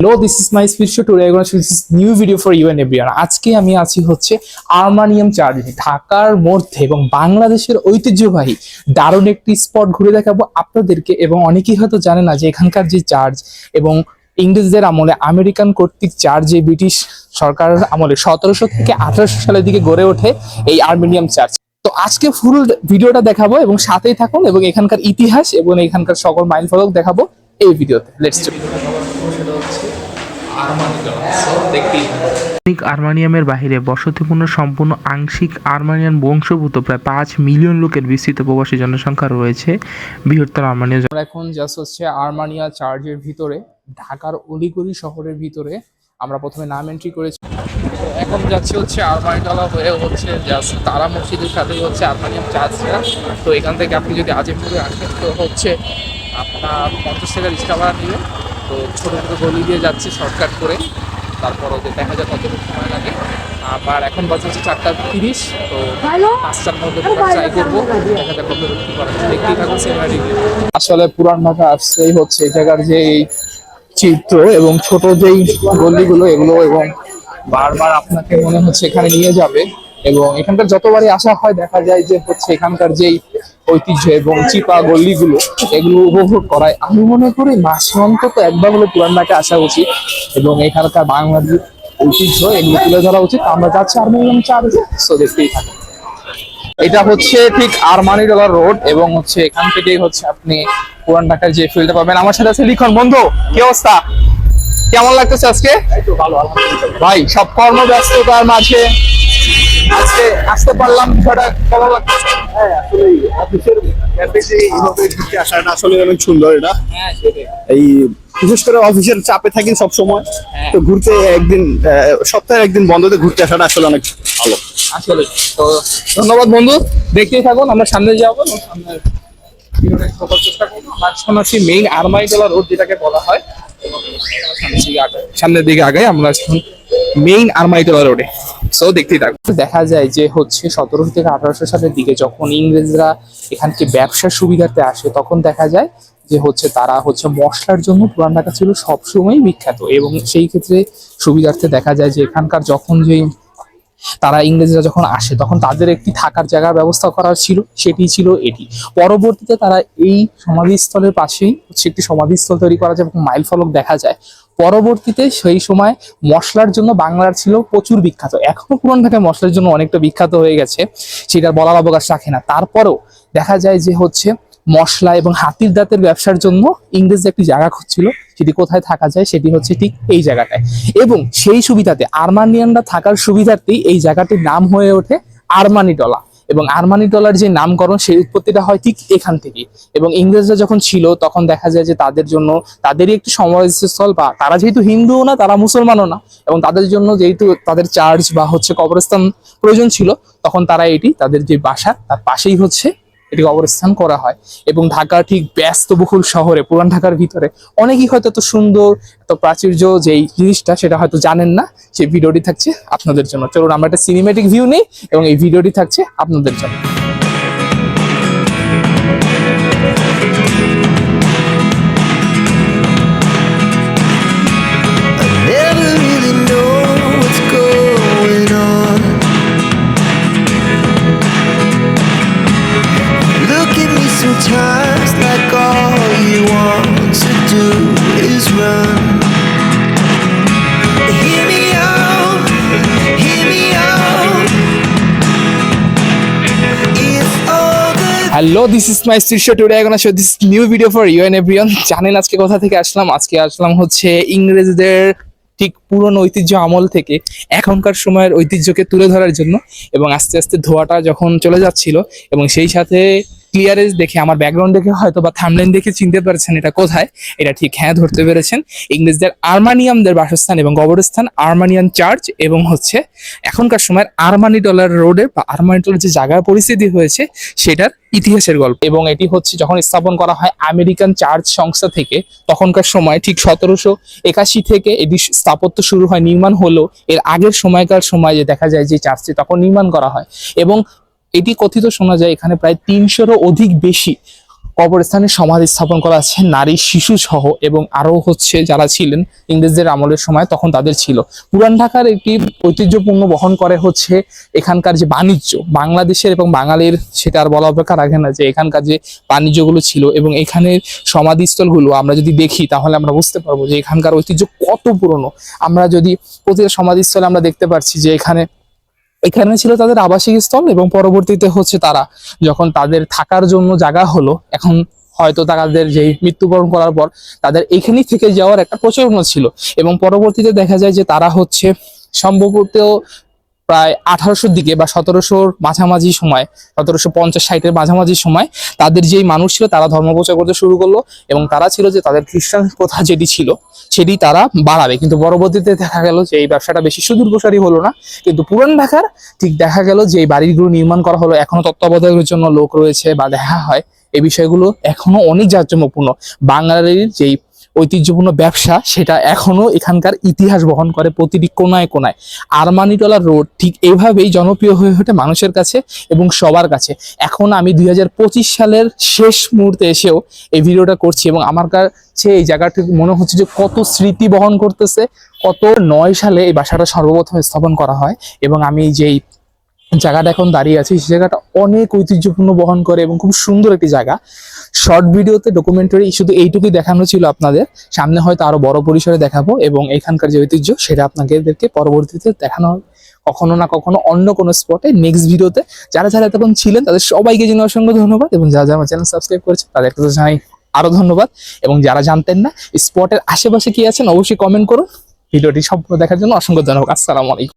Hello this is my gonna this new video for you and everyone আজকে আমি আছি হচ্ছে আর্মানিয়াম চার্চ, ঢাকার মধ্যে এবং বাংলাদেশের ঐতিহ্যবাহী দারুণ একটি স্পট ঘুরে দেখাবো আপনাদেরকে এবং অনেকেই হয়তো জানে না যে এখানকার যে চার্চ এবং ইংরেজদের আমলে আমেরিকান কর্তৃক চার্চ যে ব্রিটিশ সরকারের আমলে সতেরোশো থেকে আঠারোশো সালের দিকে গড়ে ওঠে এই আর্মেনিয়াম চার্চ। তো আজকে ফুল ভিডিওটা দেখাবো এবং সাথেই থাকুন এবং এখানকার ইতিহাস এবং এখানকার সকল মাইল ফলক দেখাবো এই ভিডিওতে। লেটস আর্মানিয়ামের বাহিরে বসতিপূর্ণ সম্পূর্ণ আংশিক আর্মানিয়ান বংশভূত প্রায় পাঁচ মিলিয়ন লোকের বিস্তৃত প্রবাসী জনসংখ্যা রয়েছে বৃহত্তর আর্মানিয়া এখন জাস্ট হচ্ছে আর্মানিয়া চার্চের ভিতরে, ঢাকার অলিগলি শহরের ভিতরে আমরা প্রথমে নাম এন্ট্রি করেছি। এখন যাচ্ছে হচ্ছে আরমানিটলা হয়ে হচ্ছে জাস্ট তারা মসজিদের সাথেই হচ্ছে আরমানিয়াম চার্জটা তো এখান থেকে আপনি যদি আজিমপুরে আসেন, তো হচ্ছে আপনার পঞ্চাশ টাকা রিক্সা ভাড়া নেবেন তো ছোটো ছোটো গলি দিয়ে যাচ্ছে শর্টকাট করে। তারপর ওদের দেখা যায় কতটুকু সময় লাগে। আবার এখন বাজে হচ্ছে চারটা তিরিশ তো পাঁচটার মধ্যে ট্রাই করব। দেখা যাক কত কি করা যায়। দেখতেই থাকুন সিনেমাটিক আসলে পুরান ঢাকা আসছেই হচ্ছে এই জায়গার যে এই চিত্র এবং ছোট যেই গলিগুলো এগুলো এবং বারবার আপনাকে মনে হচ্ছে এখানে নিয়ে যাবে। এবং এখানকার যতবারই আসা হয় দেখা যায় যে হচ্ছে এখানকার যেই ঐতিহ্য এবং চিপা গল্লিগুলো এগুলো উপভোগ করায়। আমি মনে করি মাসে অন্তত একবার হলে পুরান ঢাকা আসা উচিত এবং এখানকার বাংলাদেশ ঐতিহ্য এগুলো তুলে ধরা উচিত। আমরা যাচ্ছি আর্মেনিয়াম চার্জে সো দেখতেই থাকুন। এটা হচ্ছে ঠিক আরমানি ডলার রোড এবং হচ্ছে এখান থেকেই হচ্ছে আপনি পুরান ঢাকার যে ফিল্ডটা পাবেন। আমার সাথে আছে লিখন বন্ধু কি অবস্থা? কেমন লাগতেছে আজকে? ভাই সব কর্মব্যস্ততার মাঝে আজকে আসতে পারলাম বিষয়টা কেমন লাগতেছে হ্যাঁ আসলে অফিসের ক্যাফেতে এইভাবে ঘুরতে আসাটা আসলে অনেক সুন্দর এটা। হ্যাঁ এই বিশেষ করে অফিসের চাপে থাকি সব সময় হ্যাঁ। তো ঘুরতে একদিন সপ্তাহে একদিন বন্ধতে ঘুরতে আসাটা আসলে অনেক ভালো। আসলে তো ধন্যবাদ বন্ধু। দেখতেই থাকুন আমরা সামনে যাব। সামনে চেষ্টা করব। আছি মেইন আরমাইটলা রোড যেটাকে বলা হয়। সামনের দিকে আগাই, আমরা মেইন আরমাইটলা রোডে সো দেখতেই থাকব দেখা যায় যে হচ্ছে সতেরোশো থেকে আঠারোশো সালের দিকে যখন ইংরেজরা এখানকে ব্যবসার সুবিধাতে আসে, তখন দেখা যায় যে হচ্ছে তারা হচ্ছে মশলার জন্য পুরান ঢাকা ছিল সবসময় বিখ্যাত। এবং সেই ক্ষেত্রে সুবিধার্থে দেখা যায় যে এখানকার যখন যে তারা ইংরেজরা যখন আসে, তখন তাদের একটি থাকার জায়গার ব্যবস্থা করা ছিল, সেটি ছিল এটি। পরবর্তীতে তারা এই সমাধিস্থলের পাশেই হচ্ছে একটি সমাধিস্থল তৈরি করা যায় এবং মাইল ফলক দেখা যায়। পরবর্তীতে সেই সময় মশলার জন্য বাংলার ছিল প্রচুর বিখ্যাত। এখনও পুরান ঢাকায় মশলার জন্য অনেকটা বিখ্যাত হয়ে গেছে, সেটার বলার অবকাশ রাখে না। তারপরেও দেখা যায় যে হচ্ছে মশলা এবং হাতির দাঁতের ব্যবসার জন্য ইংরেজ একটি জায়গা খুঁজছিল সেটি কোথায় থাকা যায় সেটি হচ্ছে ঠিক এই জায়গাটায়। এবং সেই সুবিধাতে আর্মানিয়ানরা থাকার সুবিধার্থেই এই জায়গাটির নাম হয়ে ওঠে আরমানি ডলা এবং আরমানি ডলার যে নামকরণ, সেই উৎপত্তিটা হয় ঠিক এখান থেকে এবং ইংরেজরা যখন ছিল, তখন দেখা যায় যে তাদের জন্য, তাদেরই একটি সমাবেশস্থল বা তারা যেহেতু হিন্দুও না, তারা মুসলমানও না, এবং তাদের জন্য যেহেতু তাদের চার্চ বা হচ্ছে কবরস্থান প্রয়োজন ছিল, তখন তারা এটি, তাদের যে বাসা, তার পাশেই হচ্ছে এটি অবস্থান করা হয়। এবং ঢাকা ঠিক ব্যস্তবহুল শহরে, পুরান ঢাকার ভিতরে অনেকেই হয়তো এত সুন্দর, এত প্রাচুর্য যেই জিনিসটা সেটা হয়তো জানেন না, সেই ভিডিওটি থাকছে আপনাদের জন্য। চলুন, আমরা একটা সিনেমেটিক ভিউ নেই এবং এই ভিডিওটি থাকছে আপনাদের জন্য। হ্যালো দিস ইজ মাই শীর্ষ টুডে এখন আসো this new video for you and everyone জানেন আজকে কোথা থেকে আসলাম? আজকে আসলাম হচ্ছে ইংরেজদের ঠিক পুরনো ঐতিহ্য আমল থেকে এখনকার সময়ের ঐতিহ্যকে তুলে ধরার জন্য এবং আস্তে আস্তে ধোয়াটা যখন চলে যাচ্ছিল এবং সেই সাথে ক্লিয়ারেন্স দেখে, আমার ব্যাকগ্রাউন্ড দেখে হয়তো বা থামলেন দেখে চিনতে পারছেন এটা কোথায়। এটা ঠিক হ্যাঁ ধরতে পেরেছেন। ইংরেজদের আর্মানিয়ামদের বাসস্থান এবং কবরস্থান আর্মানিয়ান চার্চ এবং হচ্ছে এখনকার সময়ের আর্মানি ডলার রোডে বা আর্মানি ডলার যে জায়গার পরিস্থিতি হয়েছে, সেটার ইতিহাসের গল্প। এবং এটি হচ্ছে যখন স্থাপন করা হয় আমেরিকান চার্চ সংস্থা থেকে, তখনকার সময় ঠিক সতেরোশো একাশি থেকে এটি স্থাপত্য শুরু হয়, নির্মাণ হলো। এর আগের সময়কার সময় যে দেখা যায় যে চার্চটি তখন নির্মাণ করা হয়। এবং এটি কথিত শোনা যায় এখানে প্রায় তিনশোরও অধিক বেশি কবরস্থানে সমাধি স্থাপন করা আছে, নারী, শিশু সহ এবং আরও হচ্ছে যারা ছিলেন ইংরেজদের আমলের সময় তখন তাদের ছিল। পুরান ঢাকার একটি ঐতিহ্যপূর্ণ বহন করে হচ্ছে এখানকার যে বাণিজ্য, বাংলাদেশের এবং বাঙালির সেটা আর বলা অপেক্ষা রাখে না যে এখানকার যে বাণিজ্যগুলো ছিল এবং এখানের সমাধিস্থলগুলো আমরা যদি দেখি তাহলে আমরা বুঝতে পারব যে এখানকার ঐতিহ্য কত পুরনো। আমরা যদি প্রতিটা সমাধিস্থলে আমরা দেখতে পাচ্ছি যে এখানে এখানে ছিল তাদের আবাসিক স্থল এবং পরবর্তীতে হচ্ছে তারা যখন তাদের থাকার জন্য জায়গা হলো, এখন হয়তো তাদের যেই মৃত্যুবরণ করার পর তাদের এখানেই থেকে যাওয়ার একটা প্রচলন ছিল। এবং পরবর্তীতে দেখা যায় যে তারা হচ্ছে সম্ভবত প্রায় আঠারোশোর দিকে বা সতেরোশোর মাঝামাঝি সময়, সতেরোশো পঞ্চাশ ষাটের মাঝামাঝি সময় তাদের যেই মানুষ ছিল তারা ধর্ম প্রচার করতে শুরু করল এবং তারা ছিল যে তাদের খ্রিস্টান প্রথা যেটি ছিল সেটি তারা বাড়াবে। কিন্তু পরবর্তীতে দেখা গেল যে এই ব্যবসাটা বেশি সুদূর প্রসারী হলো না, কিন্তু পুরান ঢাকার ঠিক দেখা গেল যে এই বাড়িগুলো নির্মাণ করা হলো, এখনও তত্ত্বাবধায়কের জন্য লোক রয়েছে বা দেখা হয়। এই বিষয়গুলো এখনও অনেক জাঁকজমকপূর্ণ বাঙালির যেই ঐতিহ্যপূর্ণ ব্যবসা সেটা এখনও এখানকার ইতিহাস বহন করে প্রতিটি কোনায় কোনায় আরমানিটলা রোড ঠিক এইভাবেই জনপ্রিয় হয়ে ওঠে মানুষের কাছে এবং সবার কাছে। এখন আমি দুই হাজার পঁচিশ সালের শেষ মুহূর্তে এসেও এই ভিডিওটা করছি এবং আমার কাছে এই জায়গাটি মনে হচ্ছে যে কত স্মৃতি বহন করতেছে, কত নয় সালে এই বাসাটা সর্বপ্রথম স্থাপন করা হয় এবং আমি যেই জায়গাটা এখন দাঁড়িয়ে আছি। সেই জায়গাটা অনেক ঐতিহ্যপূর্ণ বহন করে এবং খুব সুন্দর একটি জায়গা। শর্ট ভিডিওতে ডকুমেন্টারি শুধু এইটুকুই দেখানো ছিল আপনাদের। সামনে হয়তো আরও বড় পরিসরে দেখাবো এবং এখানকার যে ঐতিহ্য, সেটা আপনাদেরকে পরবর্তীতে দেখানো হবে। কখনো না কখনো অন্য কোনো স্পটে নেক্সট ভিডিওতে। যারা যারা এতক্ষণ ছিলেন, তাদের সবাইকে জেনে অসংখ্য ধন্যবাদ এবং যারা যারা চ্যানেল সাবস্ক্রাইব করেছে তাদেরকে তো জানাই আরও ধন্যবাদ। এবং যারা জানতেন না স্পটের আশেপাশে কি আছেন, অবশ্যই কমেন্ট করুন। ভিডিওটি সম্পূর্ণ দেখার জন্য অসংখ্য ধন্যবাদ। আসসালামু আলাইকুম।